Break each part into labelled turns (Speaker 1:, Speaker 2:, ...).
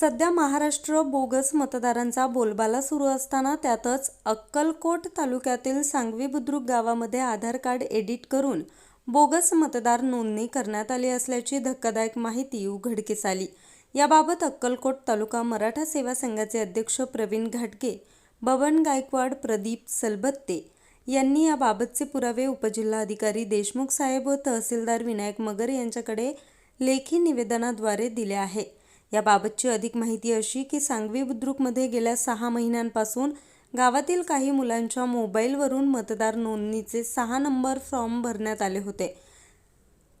Speaker 1: सध्या महाराष्ट्र बोगस मतदारांचा बोलबाला सुरू असताना त्यातच अक्कलकोट तालुक्यातील सांगवी बुद्रुक गावामध्ये आधार कार्ड एडिट करून बोगस मतदार नोंदणी करण्यात आली असल्याची धक्कादायक माहिती उघडकीस आली. याबाबत अक्कलकोट तालुका मराठा सेवा संघाचे अध्यक्ष प्रवीण घाटगे बबन गायकवाड प्रदीप सलबत्ते यांनी याबाबतचे पुरावे उपजिल्हाधिकारी देशमुख साहेब व तहसीलदार विनायक मगर यांच्याकडे लेखी निवेदनाद्वारे दिले आहे. याबाबतची अधिक माहिती अशी की सांगवी बुद्रुकमध्ये गेल्या सहा महिन्यांपासून गावातील काही मुलांच्या मोबाईलवरून मतदार नोंदणीचे सहा नंबर फॉर्म भरण्यात आले होते.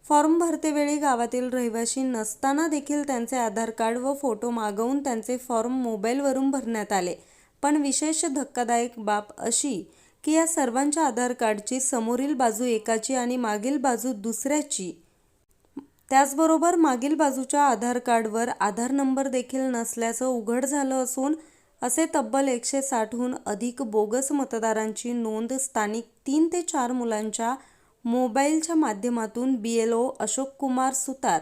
Speaker 1: फॉर्म भरतेवेळी गावातील रहिवासी नसताना देखील त्यांचे आधार कार्ड व फोटो मागवून त्यांचे फॉर्म मोबाईलवरून भरण्यात आले. पण विशेष धक्कादायक बाब अशी की या सर्वांच्या आधार कार्डची समोरील बाजू एकाची आणि मागील बाजू दुसऱ्याची त्याचबरोबर मागील बाजूच्या आधार कार्डवर आधार नंबर देखील नसल्याचं उघड झालं असून असे तब्बल एकशे साठहून अधिक बोगस मतदारांची नोंद स्थानिक तीन ते चार मुलांच्या मोबाईलच्या माध्यमातून B L O Ashok Kumar Sutar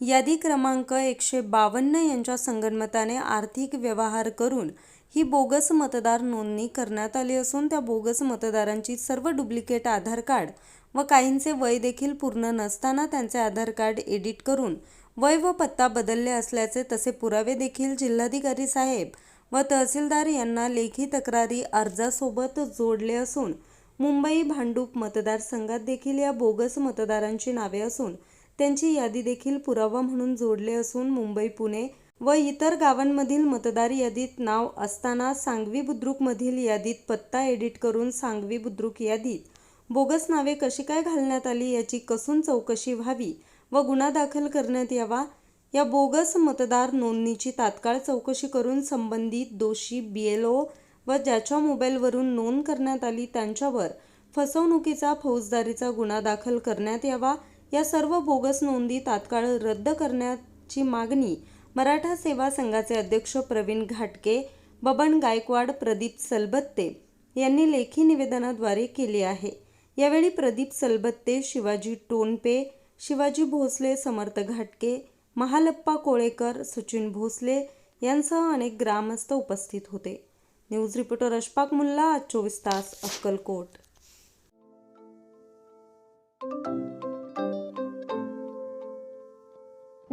Speaker 1: यादी क्रमांक एकशे बावन्न यांच्या संगणमताने आर्थिक व्यवहार करून ही बोगस मतदार नोंदणी करण्यात आली असून त्या बोगस मतदारांची सर्व डुप्लिकेट आधार कार्ड व काहींचे वय देखील पूर्ण नसताना त्यांचे आधार कार्ड एडिट करून वय व पत्ता बदलले असल्याचे तसे पुरावे देखील जिल्हाधिकारी साहेब व तहसीलदार यांना लेखी तक्रारी अर्जासोबत जोडले असून मुंबई भांडूप मतदारसंघात देखील या बोगस मतदारांची नावे असून त्यांची यादी देखील पुरावा म्हणून जोडले असून मुंबई पुणे व इतर गावांमधील मतदार यादीत नाव असताना सांगवी बुद्रुकमधील यादीत पत्ता एडिट करून सांगवी बुद्रुक यादीत बोगस नावे कशी काय घालण्यात आली याची कसून चौकशी व्हावी व गुन्हा दाखल करण्यात यावा? या बोगस मतदार नोंदणीची तात्काळ चौकशी करून संबंधित दोषी बी एल ओ व ज्याच्या मोबाईलवरून नोंद करण्यात आली त्यांच्यावर फसवणुकीचा फौजदारीचा गुन्हा दाखल करण्यात यावा? या सर्व बोगस नोंदी तात्काळ रद्द करण्याची मागणी मराठा सेवा संघाचे अध्यक्ष प्रवीण घाटके बबन गायकवाड प्रदीप सलबत्ते यांनी लेखी निवेदनाद्वारे केली आहे. यावेळी प्रदीप सलबत्ते शिवाजी टोनपे शिवाजी भोसले समर्थ घाटके महालप्पा कोळेकर सचिन भोसले यांसह अनेक ग्रामस्थ उपस्थित होते. न्यूज रिपोर्टर अशफाक मुल्ला आज चोवीस तास अक्कलकोट.